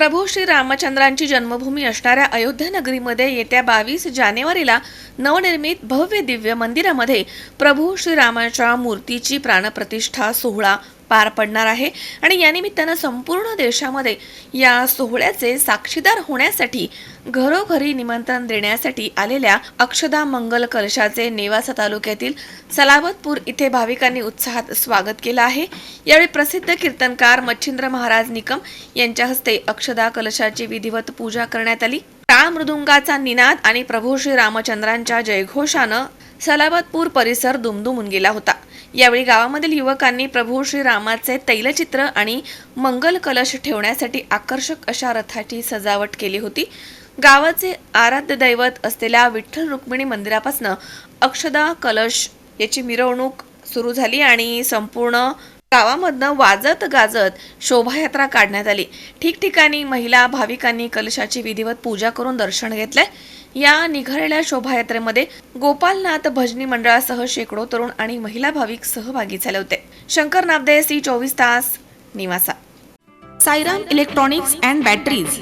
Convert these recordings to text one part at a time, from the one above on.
प्रभू श्री रामचंद्रांची जन्मभूमी असणाऱ्या अयोध्या नगरीमध्ये येत्या बावीस जानेवारीला नवनिर्मित भव्य दिव्य मंदिरामध्ये प्रभू श्रीरामाच्या मूर्तीची प्राणप्रतिष्ठा सोहळा पार पडणार आहे. आणि या निमित्तानं संपूर्ण देशामध्ये या सोहळ्याचे साक्षीदार होण्यासाठी घरोघरी निमंत्रण देण्यासाठी आलेल्या अक्षदा मंगल कलशाचे नेवासा तालुक्यातील सलावतपूर इथे भाविकांनी उत्साहात स्वागत केलं आहे. यावेळी प्रसिद्ध कीर्तनकार मच्छिंद्र महाराज निकम यांच्या हस्ते अक्षदा कलशाची विधिवत पूजा करण्यात आली. टाळ मृदुंगाचा निनाद आणि प्रभू श्री रामचंद्रांच्या जयघोषानं सलाबतपूर परिसर दुमदुमून गेला होता. यावेळी गावामधील युवकांनी प्रभू श्रीरामाचे तैलचित्र आणि मंगल कलश ठेवण्यासाठी आकर्षक अशा रथाची सजावट केली होती. गावाचे आराध्य दैवत असलेल्या विठ्ठल रुक्मिणी मंदिरापासून अक्षदा कलश याची मिरवणूक सुरू झाली आणि संपूर्ण गावामधनं वाजत गाजत शोभायात्रा काढण्यात आली. ठिकठिकाणी महिला भाविकांनी कलशाची विधिवत पूजा करून दर्शन घेतलंय. या निघालेल्या शोभायात्रेमध्ये गोपालनाथ भजनी मंडळासह शेकडो तरुण आणि महिला भाविक सहभागी झाले होते. शंकर नाबदे सी चोवीस तास निवासा. Sairam electronics and batteries.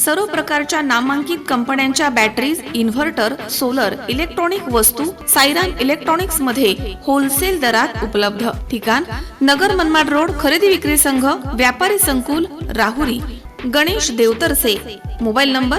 सर्व प्रकारच्या नामांकित कंपन्यांच्या बॅटरीज इन्व्हर्टर सोलर इलेक्ट्रॉनिक वस्तू सायराम इलेक्ट्रॉनिक्समध्ये होलसेल दरात उपलब्ध. ठिकाण नगर मनमाड रोड खरेदी विक्री संघ व्यापारी संकुल राहुरी गणेश देवतरसे. Mobile number